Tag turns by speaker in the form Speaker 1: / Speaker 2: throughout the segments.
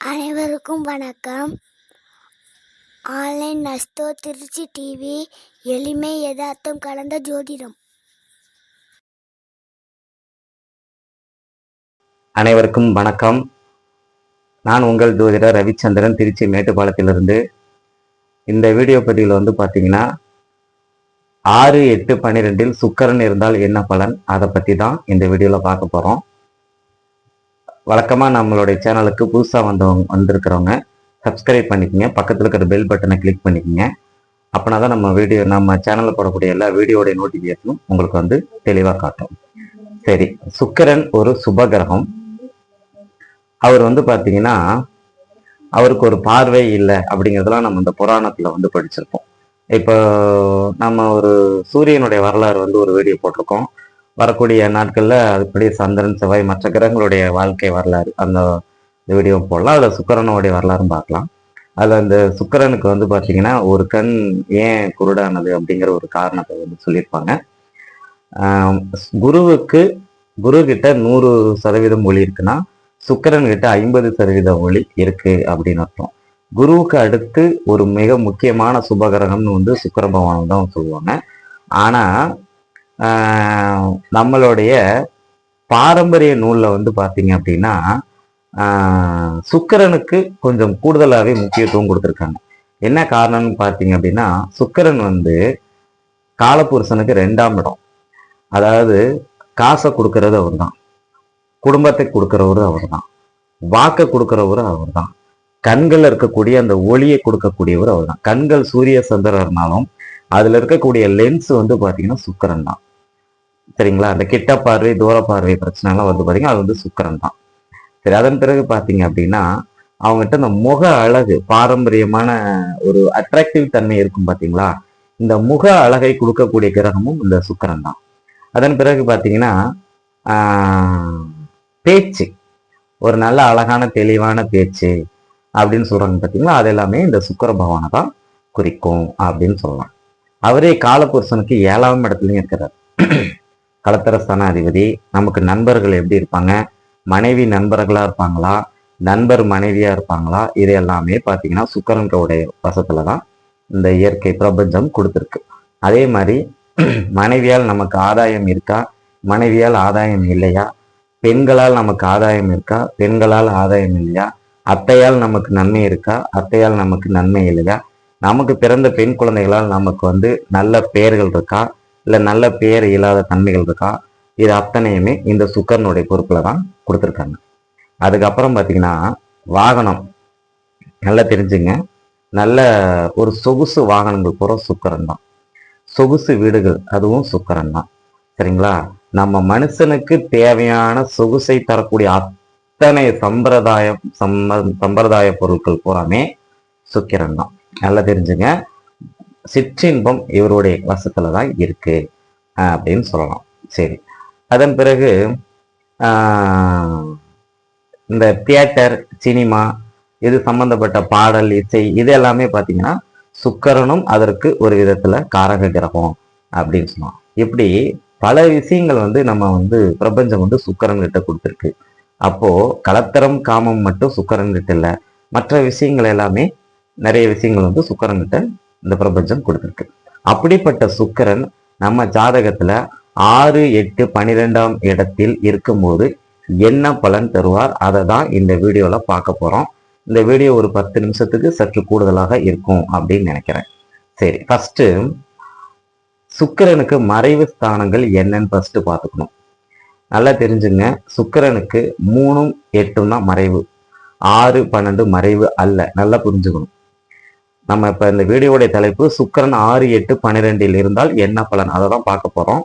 Speaker 1: அனைவருக்கும் வணக்கம். Online நஸ்தோ Trichy TV எளிமை யதார்த்தம் கலந்த ஜோதிடம்.
Speaker 2: அனைவருக்கும் வணக்கம். நான் உங்கள் ஜோதிடர் ரவிச்சந்திரன் திருச்சி மேட்டுப்பாளையத்திலிருந்து. இந்த வீடியோ பதிவில் வந்து பார்த்தீங்கன்னா ஆறு எட்டு பன்னிரெண்டில் சுக்கரன் இருந்தால் என்ன பலன்? அதை பற்றி தான் இந்த வீடியோவில் பார்க்க போகிறோம் வழக்கமாக நம்மளுடைய சேனலுக்கு புதுசாக வந்தவங்க வந்திருக்கிறவங்க சப்ஸ்கிரைப் பண்ணிக்கங்க. பக்கத்தில் இருக்கிற பெல் பட்டனை கிளிக் பண்ணிக்கோங்க. அப்படின்னா தான் நம்ம வீடியோ நம்ம சேனலில் போடக்கூடிய எல்லா வீடியோடைய நோட்டிஃபிகேஷனும் உங்களுக்கு வந்து தெளிவாக காட்டும். சரி சுக்கரன் ஒரு சுபகிரகம். அவர் வந்து பார்த்தீங்கன்னா அவருக்கு ஒரு பார்வை இல்லை அப்படிங்கிறதெல்லாம் நம்ம இந்த புராணத்தில் வந்து படிச்சிருப்போம். இப்போ நம்ம ஒரு சூரியனுடைய வரலாறு வந்து ஒரு வீடியோ போட்டிருக்கோம். வரக்கூடிய நாட்களில் அதுபடி சந்திரன் செவ்வாய் மற்ற கிரகங்களுடைய வாழ்க்கை வரலாறு அந்த வீடியோ போடலாம். அதில் சுக்கிரனுடைய வரலாறும் பார்க்கலாம். அதில் அந்த சுக்கிரனுக்கு வந்து பார்த்தீங்கன்னா ஒரு கண் ஏன் குருடானது அப்படிங்கிற ஒரு காரணத்தை வந்து சொல்லியிருப்பாங்க. குருவுக்கு குரு கிட்ட நூறு சதவீதம் ஒளி இருக்குன்னா சுக்கரன் கிட்ட ஐம்பது சதவீத ஒளி இருக்கு அப்படின்னு அர்த்தம். குருவுக்கு அடுத்து ஒரு மிக முக்கியமான சுபகிரகம்னு வந்து சுக்கர பகவான் தான் சொல்லுவாங்க. ஆனால் நம்மளுடைய பாரம்பரிய நூலில் வந்து பார்த்தீங்க அப்படின்னா சுக்கரனுக்கு கொஞ்சம் கூடுதலாகவே முக்கியத்துவம் கொடுத்துருக்காங்க. என்ன காரணம்னு பார்த்தீங்க அப்படின்னா சுக்கரன் வந்து காலபுருஷனுக்கு ரெண்டாம் இடம். அதாவது காசை கொடுக்கறது அவர் தான் குடும்பத்தை கொடுக்குறவரு அவர் தான் வாக்கை கொடுக்குறவரு அவர் தான் கண்கள் இருக்கக்கூடிய அந்த ஒளியை கொடுக்கக்கூடியவர் அவர் தான் கண்கள் சூரிய சந்திரர்னாலும் அதில் இருக்கக்கூடிய லென்ஸ் வந்து பார்த்தீங்கன்னா சுக்கரன் தான். சரிங்களா? அந்த கிட்ட பார்வை தூர பார்வை பிரச்சனை எல்லாம் வந்து பார்த்தீங்கன்னா அது வந்து சுக்கரன் தான் சரி அதன் பிறகு பார்த்தீங்க அப்படின்னா அவங்ககிட்ட இந்த முக அழகு பாரம்பரியமான ஒரு அட்ராக்டிவ் தன்மை இருக்கும் பார்த்தீங்களா இந்த முக அழகை கொடுக்கக்கூடிய கிரகமும் இந்த சுக்கரன் தான் அதன் பிறகு பார்த்தீங்கன்னா ஆஹ், பேச்சு. ஒரு நல்ல அழகான தெளிவான பேச்சு அப்படின்னு சொல்றாங்க பார்த்தீங்களா அது எல்லாமே இந்த சுக்கர பகவானை தான் குறிக்கும் அப்படின்னு சொல்லலாம். அவரே காலபுருஷனுக்கு ஏழாம் இடத்துலயும் இருக்கிறார். களத்திர ஸ்தானாதிபதி நமக்கு நண்பர்கள் எப்படி இருப்பாங்க? மனைவி நண்பர்களா இருப்பாங்களா? நண்பர் மனைவியா இருப்பாங்களா? இது எல்லாமே பார்த்தீங்கன்னா சுக்கரனுடைய வசத்துல தான் இந்த இயற்கை பிரபஞ்சம் கொடுத்துருக்கு. அதே மாதிரி மனைவியால் நமக்கு ஆதாயம் இருக்கா? மனைவியால் ஆதாயம் இல்லையா? பெண்களால் நமக்கு ஆதாயம் இருக்கா? பெண்களால் ஆதாயம் இல்லையா? அத்தையால் நமக்கு நன்மை இருக்கா? அத்தையால் நமக்கு நன்மை இல்லையா? நமக்கு பிறந்த பெண் குழந்தைகளால் நமக்கு வந்து நல்ல பெயர்கள் இருக்கா? இல்லை நல்ல பேர் இல்லாத தன்மைகள் இருக்கா? இது அத்தனையுமே இந்த சுக்கரனுடைய பொறுப்பில் தான் கொடுத்துருக்காங்க. அதுக்கப்புறம் பார்த்தீங்கன்னா வாகனம். நல்லா தெரிஞ்சுங்க. நல்ல ஒரு சொகுசு வாகனங்கள் பூரா சுக்கரன் தான். சொகுசு வீடுகள் அதுவும் சுக்கரன் தான். சரிங்களா? நம்ம மனுஷனுக்கு தேவையான சொகுசை தரக்கூடிய அத்தனை சம்பிரதாயம் சம்ம சம்பிரதாய பொருட்கள் பூராமே சுக்கிரன் தான். நல்லா தெரிஞ்சுங்க. சிற்றின்பம் இவருடைய வசத்துல தான் இருக்கு அப்படின்னு சொல்லலாம். சரி. அதன் பிறகு ஆஹ் இந்த தியேட்டர் சினிமா இது சம்பந்தப்பட்ட பாடல் இசை இது எல்லாமே பார்த்தீங்கன்னா சுக்கரனும் அதற்கு ஒரு விதத்துல காரக கிரகம் அப்படின்னு சொல்லலாம். இப்படி பல விஷயங்கள் வந்து நம்ம வந்து பிரபஞ்சம் வந்து சுக்கரன் கிட்ட கொடுத்துருக்கு. அப்போ கலத்தரம் காமம் மட்டும் சுக்கரன் கிட்ட இல்லை. மற்ற விஷயங்கள் எல்லாமே நிறைய விஷயங்கள் வந்து சுக்கரன் கிட்ட இந்த பிரபஞ்சம் கொடுத்துருக்கு. அப்படிப்பட்ட சுக்கிரன் நம்ம ஜாதகத்துல ஆறு எட்டு பனிரெண்டாம் இடத்தில் இருக்கும்போது என்ன பலன் தருவார்? அதை தான் இந்த வீடியோல பார்க்க போறோம். இந்த வீடியோ ஒரு பத்து நிமிஷத்துக்கு சற்று கூடுதலாக இருக்கும் அப்படின்னு நினைக்கிறேன். சரி ஃபஸ்ட்டு சுக்கிரனுக்கு மறைவு ஸ்தானங்கள் என்னன்னு ஃபஸ்ட்டு பார்த்துக்கணும். நல்லா தெரிஞ்சுங்க சுக்கிரனுக்கு மூணும் எட்டும் தான் மறைவு. ஆறு பன்னெண்டு மறைவு அல்ல. நல்லா புரிஞ்சுக்கணும். நம்ம இப்ப இந்த வீடியோடைய தலைப்பு சுக்கரன் ஆறு எட்டு பன்னிரெண்டில் இருந்தால் என்ன பலன்? அதை தான் பார்க்க போறோம்.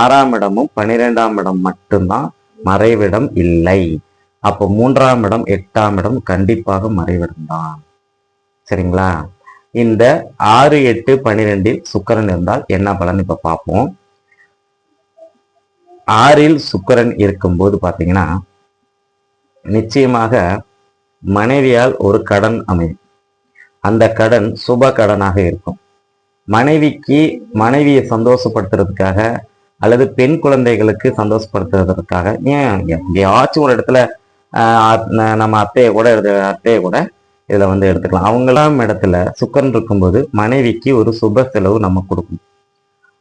Speaker 2: ஆறாம் இடமும் பன்னிரெண்டாம் இடம் மட்டும்தான் மறைவிடம் இல்லை. அப்போ மூன்றாம் இடம் எட்டாம் இடம் கண்டிப்பாக மறைவிடம் தான். சரிங்களா? இந்த ஆறு எட்டு பன்னிரெண்டில் சுக்கரன் இருந்தால் என்ன பலன் இப்ப பார்ப்போம்? ஆறில் சுக்கரன் இருக்கும்போது பார்த்தீங்கன்னா நிச்சயமாக மனைவியால் ஒரு கடன் அமையும். அந்த கடன் சுப கடனாக இருக்கும். மனைவிக்கு மனைவியை சந்தோஷப்படுத்துறதுக்காக அல்லது பெண் குழந்தைகளுக்கு சந்தோஷப்படுத்துறதுக்காக ஏன்? எங்கேயாச்சும் ஒரு இடத்துல நம்ம அத்தையை கூட எடுத்து அத்தையை கூட இதில் வந்து எடுத்துக்கலாம். அவங்களாம் இடத்துல சுக்கரன் இருக்கும்போது மனைவிக்கு ஒரு சுப செலவு நம்ம கொடுக்கணும்.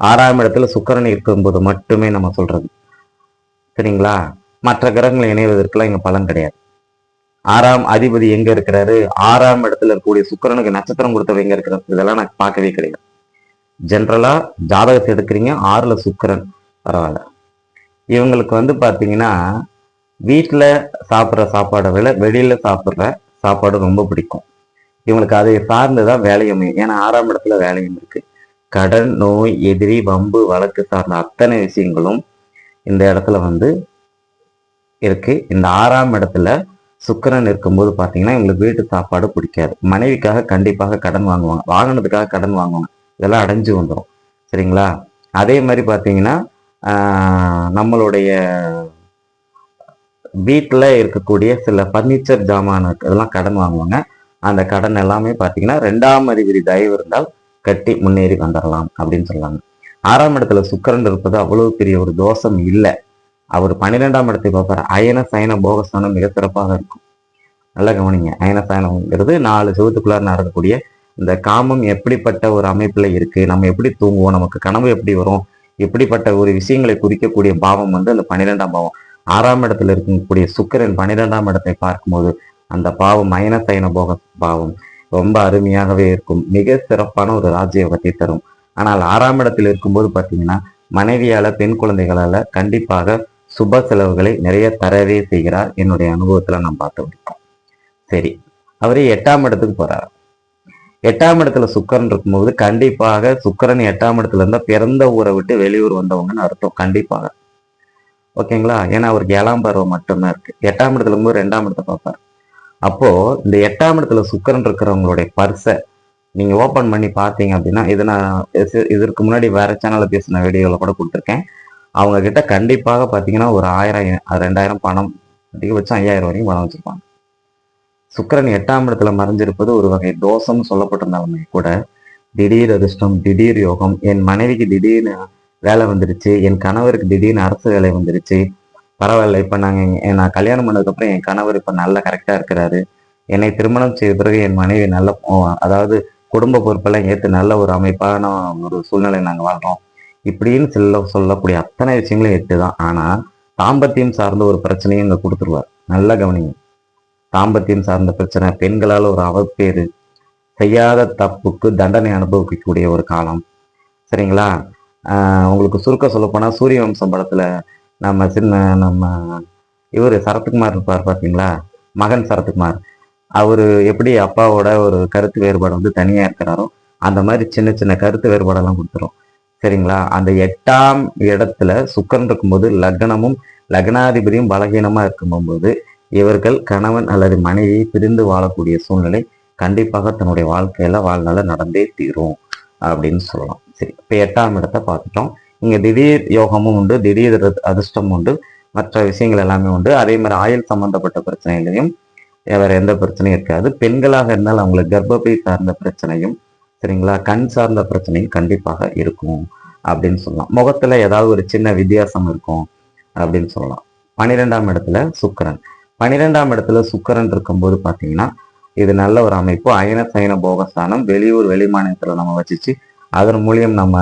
Speaker 2: ஆறாம் இடத்துல சுக்கரன் இருக்கும்போது மட்டுமே நம்ம சொல்றது. சரிங்களா? மற்ற கிரகங்கள் இணைவதற்கெல்லாம் இங்கே பலன் கிடையாது. ஆறாம் அதிபதி எங்க இருக்கிறாரு? ஆறாம் இடத்துல இருக்கக்கூடிய சுக்கிரனுக்கு நட்சத்திரம் கொடுத்தவங்க எங்க இருக்கிறார்? இதெல்லாம் நான் பார்க்கவே கிடையாது. ஜென்ரலா ஜாதகத்தை எடுக்கிறீங்க. ஆறுல சுக்கிரன் பரவாயில்ல. இவங்களுக்கு வந்து பாத்தீங்கன்னா வீட்டில் சாப்பிட்ற சாப்பாடை விட வெளியில சாப்பிட்ற சாப்பாடு ரொம்ப பிடிக்கும். இவங்களுக்கு அதை சார்ந்துதான் வேலையும் ஏன்னா ஆறாம் இடத்துல வேலையும் இருக்கு. கடன் நோய் எதிரி வம்பு வழக்கு சார்ந்த அத்தனை விஷயங்களும் இந்த இடத்துல வந்து இருக்கு. இந்த ஆறாம் இடத்துல சுக்கரன் இருக்கும்போது பார்த்தீங்கன்னா இவங்களுக்கு வீட்டு சாப்பாடு பிடிக்காது. மனைவிக்காக கண்டிப்பாக கடன் வாங்குவாங்க. வாங்கினதுக்காக கடன் வாங்குவாங்க. இதெல்லாம் அடைஞ்சு வந்துடும் சரிங்களா? அதே மாதிரி பார்த்தீங்கன்னா நம்மளுடைய வீட்டில் இருக்கக்கூடிய சில ஃபர்னிச்சர் ஜாமான் இதெல்லாம் கடன் வாங்குவாங்க. அந்த கடன் எல்லாமே பார்த்தீங்கன்னா ரெண்டாம் அறிகுறி தயவு இருந்தால் கட்டி முன்னேறி வந்துடலாம் அப்படின்னு சொல்லுவாங்க ஆறாம் இடத்துல சுக்கிரன் இருப்பது அவ்வளவு பெரிய ஒரு தோஷம் இல்லை. அவர் பன்னிரெண்டாம் இடத்தை பார்ப்பார் அயன சயன போகஸ்தானம் மிக சிறப்பாக இருக்கும். நல்லா கவனிங்க. அயன சயனம்ங்கிறது நாலு செவத்துக்குள்ளார நடக்கக்கூடிய இந்த காமம் எப்படிப்பட்ட ஒரு அமைப்புல இருக்கு நம்ம எப்படி தூங்குவோம் நமக்கு கனவு எப்படி வரும் இப்படிப்பட்ட ஒரு விஷயங்களை குறிக்கக்கூடிய பாவம் வந்து அந்த பன்னிரெண்டாம் பாவம். ஆறாம் இடத்துல இருக்கக்கூடிய சுக்கரன் பன்னிரெண்டாம் இடத்தை பார்க்கும்போது அந்த பாவம் அயன சயன போக பாவம் ரொம்ப அருமையாகவே இருக்கும். மிக சிறப்பான ஒரு ராஜயோகத்தை தரும். ஆனால் ஆறாம் இடத்தில் இருக்கும்போது பார்த்தீங்கன்னா மனைவியால பெண் குழந்தைகளால கண்டிப்பாக சுப செலவுகளை நிறைய தரவே செய்கிறார். என்னுடைய அனுபவத்துல நான் பார்த்து இருக்கோம் சரி அவர் எட்டாம் இடத்துக்கு போறார். எட்டாம் இடத்துல சுக்கரன் இருக்கும்போது கண்டிப்பாக சுக்கரன் எட்டாம் இடத்துல இருந்தா பிறந்த ஊரை விட்டு வெளியூர் வந்தவங்கன்னு அர்த்தம் கண்டிப்பாக. ஓகேங்களா? ஏன்னா அவருக்கு ஏழாம் பருவம் மட்டும்தான் இருக்கு. எட்டாம் இடத்துல இருக்கும்போது ரெண்டாம் இடத்தை பார்ப்பார். அப்போ இந்த எட்டாம் இடத்துல சுக்கரன் இருக்கிறவங்களுடைய பர்ஸை நீங்க ஓபன் பண்ணி பார்த்தீங்க அப்படின்னா இது நான் இதற்கு முன்னாடி வேற சேனல்ல பேசின வீடியோல கூட கொடுத்துருக்கேன். அவங்க கிட்ட கண்டிப்பாக பார்த்தீங்கன்னா ஒரு ஆயிரம் ரெண்டாயிரம் பணம் அதிகபட்சம் ஐயாயிரம் வரைக்கும் பணம் வச்சிருப்பாங்க. சுக்கரன் எட்டாம் இடத்துல மறைஞ்சிருப்பது ஒரு வகை தோஷம்னு சொல்லப்பட்டிருந்தாலுமே கூட திடீர் அதிர்ஷ்டம் திடீர் யோகம் என் மனைவிக்கு திடீர்னு வேலை வந்துருச்சு என் கணவருக்கு திடீர்னு அரசு வேலை வந்துருச்சு பரவாயில்ல இப்ப நாங்க நான் கல்யாணம் பண்ணதுக்கப்புறம் என் கணவர் இப்ப நல்லா கரெக்டா இருக்கிறாரு. என்னை திருமணம் செய்த பிறகு என் மனைவி நல்ல ஓ, அதாவது குடும்ப பொறுப்பெல்லாம் ஏற்று நல்ல ஒரு அமைப்பான ஒரு சூழ்நிலை நாங்கள் வாழ்றோம். இப்படின்னு சொல்ல சொல்லக்கூடிய அத்தனை விஷயங்களும் எட்டு தான். ஆனால் தாம்பத்தியம் சார்ந்த ஒரு பிரச்சனையும் இங்கே கொடுத்துருவார். நல்லா கவனிங்க. தாம்பத்தியம் சார்ந்த பிரச்சனை பெண்களால் ஒரு அவப்பேறு செய்யாத தப்புக்கு தண்டனை அனுபவிக்கக்கூடிய ஒரு காலம். சரிங்களா? உங்களுக்கு சுருக்க சொல்லப்போனால் சூரிய வம்சம் படத்துல நம்ம சின்ன நம்ம இவர் சரத்குமார் இருப்பார் பார்த்தீங்களா மகன் சரத்குமார். அவர் எப்படி அப்பாவோட ஒரு கருத்து வேறுபாடு வந்து தனியாக இருக்கிறாரோ அந்த மாதிரி சின்ன சின்ன கருத்து வேறுபாடெல்லாம் கொடுத்துரும். சரிங்களா? அந்த எட்டாம் இடத்துல சுக்கரன் இருக்கும்போது லக்னமும் லக்னாதிபதியும் பலகீனமா இருக்கும்போது இவர்கள் கணவன் அல்லது மனைவியை பிரிந்து வாழக்கூடிய சூழ்நிலை கண்டிப்பாக தன்னுடைய வாழ்க்கையில வாழ்நாள நடந்தே தீரும் அப்படின்னு சொல்லலாம். சரி இப்ப எட்டாம் இடத்தை பார்த்துட்டோம். இங்க திடீர் யோகமும் உண்டு திடீர் அதிர்- அதிர்ஷ்டம் உண்டு மற்ற விஷயங்கள் எல்லாமே உண்டு. அதே மாதிரி ஆயுள் சம்பந்தப்பட்ட பிரச்சனைகளையும் வேற எந்த பிரச்சனையும் இருக்காது. பெண்களாக இருந்தால் அவங்களுக்கு கர்ப்பப்பை சார்ந்த பிரச்சனையும் சரிங்களா? கண் சார்ந்த பிரச்சனை கண்டிப்பாக இருக்கும் அப்படின்னு சொல்லலாம். முகத்துல ஏதாவது ஒரு சின்ன வித்தியாசம் இருக்கும் அப்படின்னு சொல்லலாம். பன்னிரெண்டாம் இடத்துல சுக்கரன். பன்னிரெண்டாம் இடத்துல சுக்கரன் இருக்கும்போது பார்த்தீங்கன்னா இது நல்ல ஒரு அமைப்பு. அயன சயன போகஸ்தானம் வெளியூர் வெளிமாநிலத்துல நம்ம வச்சுச்சு அதன் மூலியம் நம்ம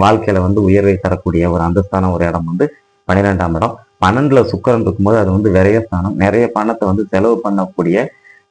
Speaker 2: வாழ்க்கையில வந்து உயர்வை தரக்கூடிய ஒரு அந்தஸ்தான ஒரு இடம் வந்து பன்னிரெண்டாம் இடம். பன்னெண்டுல சுக்கரன் இருக்கும்போது அது வந்து விரைய ஸ்தானம். நிறைய பணத்தை வந்து செலவு பண்ணக்கூடிய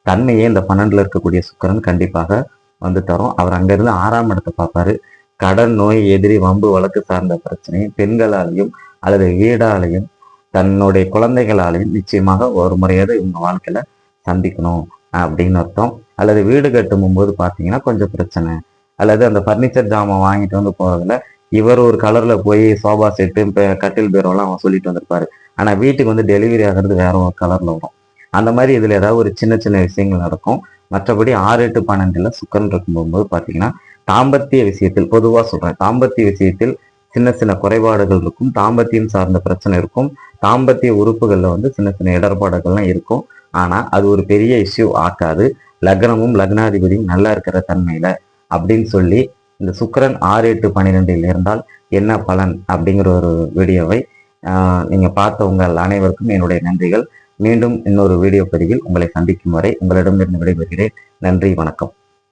Speaker 2: தன்மையே இந்த பன்னெண்டுல இருக்கக்கூடிய சுக்கரன் கண்டிப்பாக வந்து தரும். அவர் அங்கிருந்து ஆறாம் இடத்தை பார்ப்பாரு. கடன் நோய் எதிரி வம்பு வழக்கு சார்ந்த பிரச்சனை பெண்களாலையும் அல்லது வீடாலையும் தன்னுடைய குழந்தைகளாலையும் நிச்சயமாக ஒரு முறையாவது இவங்க வாழ்க்கையில சந்திக்கணும் அப்படின்னு அர்த்தம். அல்லது வீடு கட்டும் போது பார்த்தீங்கன்னா கொஞ்சம் பிரச்சனை. அல்லது அந்த ஃபர்னிச்சர் ஜாமான் வாங்கிட்டு வந்து போறதுல இவர் ஒரு கலர்ல போய் சோபா செட்டு கட்டில் பீரோலாம் அவன் சொல்லிட்டு வந்திருப்பாரு. ஆனா வீட்டுக்கு வந்து டெலிவரி ஆகிறது வேற ஒரு கலர்ல வரும். அந்த மாதிரி இதுல ஏதாவது ஒரு சின்ன சின்ன விஷயங்கள் நடக்கும். மற்றபடி ஆறு எட்டு பன்னெண்டுல சுக்கரன் இருக்கும்போது பார்த்தீங்கன்னா தாம்பத்திய விஷயத்தில் பொதுவா சொல்றேன் தாம்பத்திய விஷயத்தில் சின்ன சின்ன குறைபாடுகள் இருக்கும் தாம்பத்தியம் சார்ந்த பிரச்சனை இருக்கும் தாம்பத்திய உறுப்புகள்ல வந்து சின்ன சின்ன இடர்பாடுகள்லாம் இருக்கும். ஆனா அது ஒரு பெரிய இஷ்யூ ஆக்காது. லக்னமும் லக்னாதிபதியும் நல்லா இருக்கிற தன்மையில அப்படின்னு சொல்லி இந்த சுக்கரன் ஆறு எட்டு பன்னிரெண்டில் இருந்தால் என்ன பலன் அப்படிங்கிற ஒரு வீடியோவை ஆஹ், நீங்க பார்த்தவங்க அனைவருக்கும் என்னுடைய நன்றிகள். மீண்டும் இன்னொரு வீடியோ பதிவில் உங்களை சந்திக்கும் வரை உங்களிடமிருந்து விடைபெறுகிறேன். நன்றி வணக்கம்.